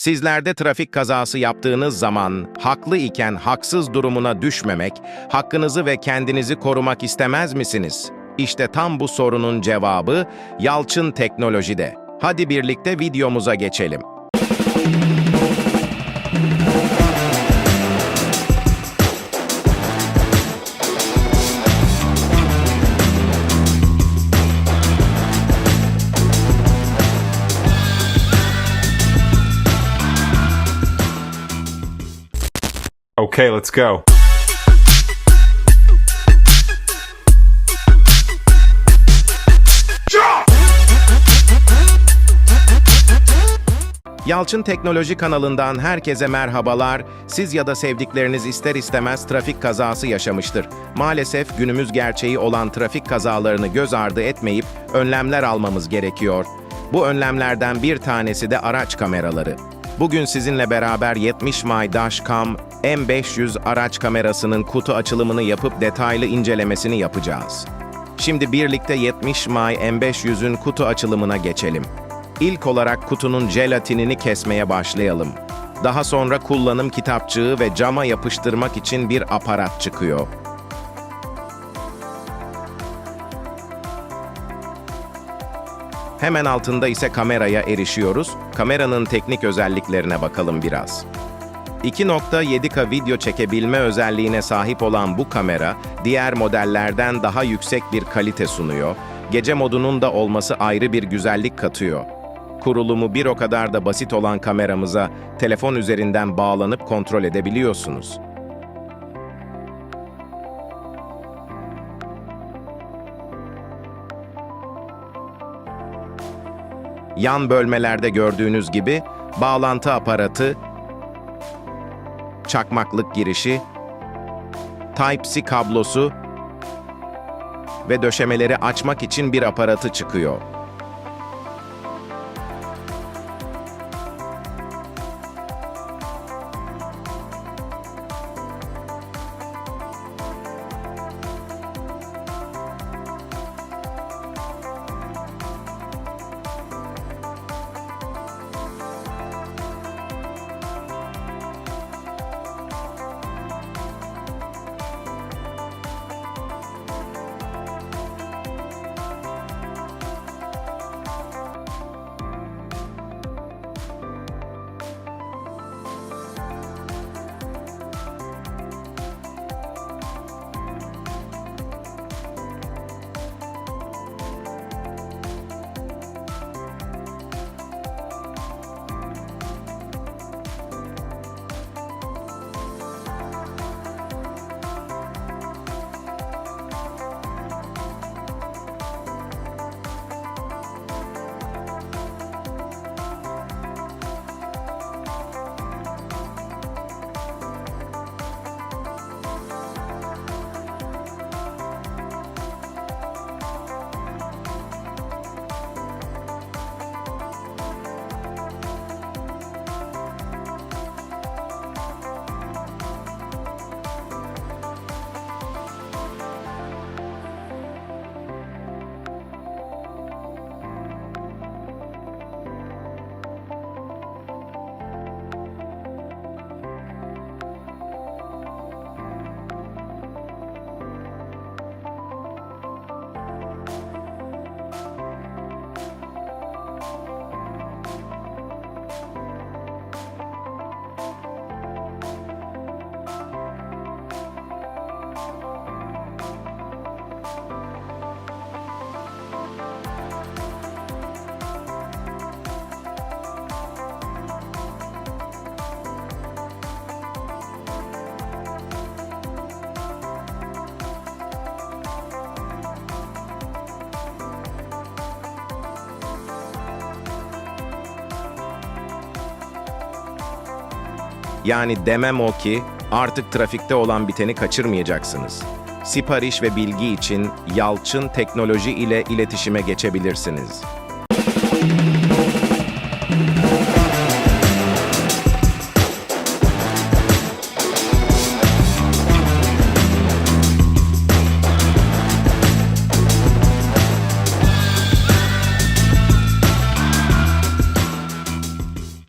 Sizlerde trafik kazası yaptığınız zaman haklı iken haksız durumuna düşmemek, hakkınızı ve kendinizi korumak istemez misiniz? İşte tam bu sorunun cevabı Yalçın Teknoloji'de. Hadi birlikte videomuza geçelim. Okay, let's go. Yalçın Teknoloji kanalından herkese merhabalar. Siz ya da sevdikleriniz ister istemez trafik kazası yaşamıştır. Maalesef günümüz gerçeği olan trafik kazalarını göz ardı etmeyip önlemler almamız gerekiyor. Bu önlemlerden bir tanesi de araç kameraları. Bugün sizinle beraber 70 May Dashcam M500 araç kamerasının kutu açılımını yapıp detaylı incelemesini yapacağız. Şimdi birlikte 70 May M500'ün kutu açılımına geçelim. İlk olarak kutunun jelatinini kesmeye başlayalım. Daha sonra kullanım kitapçığı ve cama yapıştırmak için bir aparat çıkıyor. Hemen altında ise kameraya erişiyoruz. Kameranın teknik özelliklerine bakalım biraz. 2.7K video çekebilme özelliğine sahip olan bu kamera, diğer modellerden daha yüksek bir kalite sunuyor. Gece modunun da olması ayrı bir güzellik katıyor. Kurulumu bir o kadar da basit olan kameramıza telefon üzerinden bağlanıp kontrol edebiliyorsunuz. Yan bölmelerde gördüğünüz gibi bağlantı aparatı, çakmaklık girişi, Type-C kablosu ve döşemeleri açmak için bir aparatı çıkıyor. Yani demem o ki artık trafikte olan biteni kaçırmayacaksınız. Sipariş ve bilgi için Yalçın Teknoloji ile iletişime geçebilirsiniz.